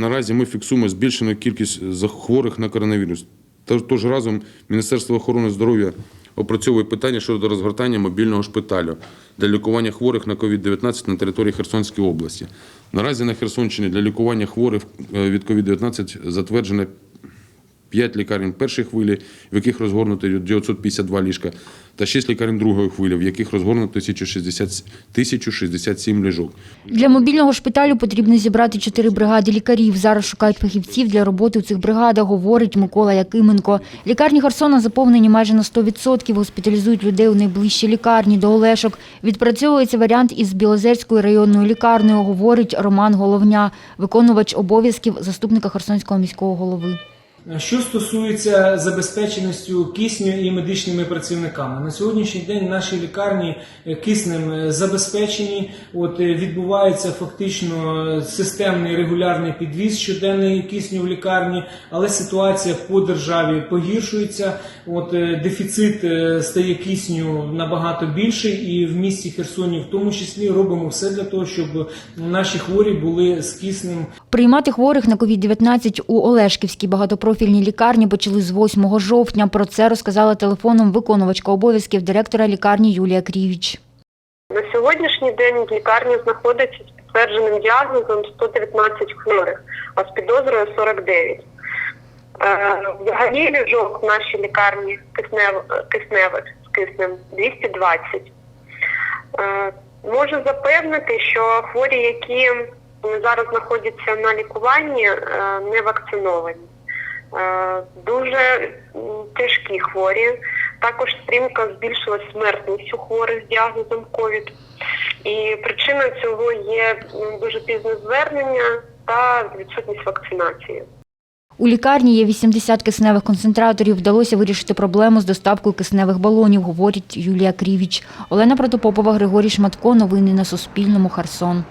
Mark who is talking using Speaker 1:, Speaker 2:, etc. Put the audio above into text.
Speaker 1: Наразі ми фіксуємо збільшену кількість хворих на коронавірус. Тож тож разом Міністерство охорони здоров'я опрацьовує питання щодо розгортання мобільного шпиталю для лікування хворих на COVID-19 на території Херсонської області. Наразі на Херсонщині для лікування хворих е, від COVID-19 затверджено 5 лікарень першої хвилі, в яких розгорнуто 952 ліжка, та 6 лікарень другої хвилі, в яких розгорнуто 1060 1067 ліжок.
Speaker 2: Для мобільного шпиталю потрібно зібрати чотири бригади лікарів. Зараз шукають фахівців для роботи у цих бригадах, говорить Микола Якименко. Лікарні Херсона заповнені майже на 100%, госпіталізують людей у найближчі лікарні до Олешок. Відпрацьовується варіант із Білозерською районною лікарнею, говорить Роман Головня, виконувач обов'язків заступника Херсонського міського голови.
Speaker 3: Що стосується забезпеченості кисню і медичними працівниками, на сьогоднішній день наші лікарні е, киснем е, забезпечені. От е, відбувається фактично системний регулярний підвіз щоденний кисню в лікарні, але ситуація по державі погіршується. От дефіцит стає кисню набагато більший, і в місті Херсоні, в тому числі, робимо все для того, щоб наші хворі були з киснем
Speaker 2: Приймати хворих на COVID-19 у Олешківській багатопрофільній лікарні почали з 8 жовтня. Про це розказала телефоном виконувачка обов'язків директора лікарні Юлія Крівіч.
Speaker 4: На сьогоднішній день в лікарні знаходиться з підтвердженим діагнозом 119 хворих, а з підозрою 49. Е, Взагалі ліжок в нашій лікарні киснев, кисневих з киснем 220. Е, Можу запевнити, що хворі, які зараз знаходяться на лікуванні, е, не вакциновані. Е, Дуже тяжкі хворі. Також стрімко збільшилась смертність у хворих з діагнозом ковід. І причиною цього є дуже пізне звернення та відсутність вакцинації.
Speaker 2: У лікарні є 80 кисневих концентраторів. Вдалося вирішити проблему з доставкою кисневих балонів, говорить Юлія Крівіч. Олена Протопопова, Григорій Шматко. Новини на Суспільному. Херсон.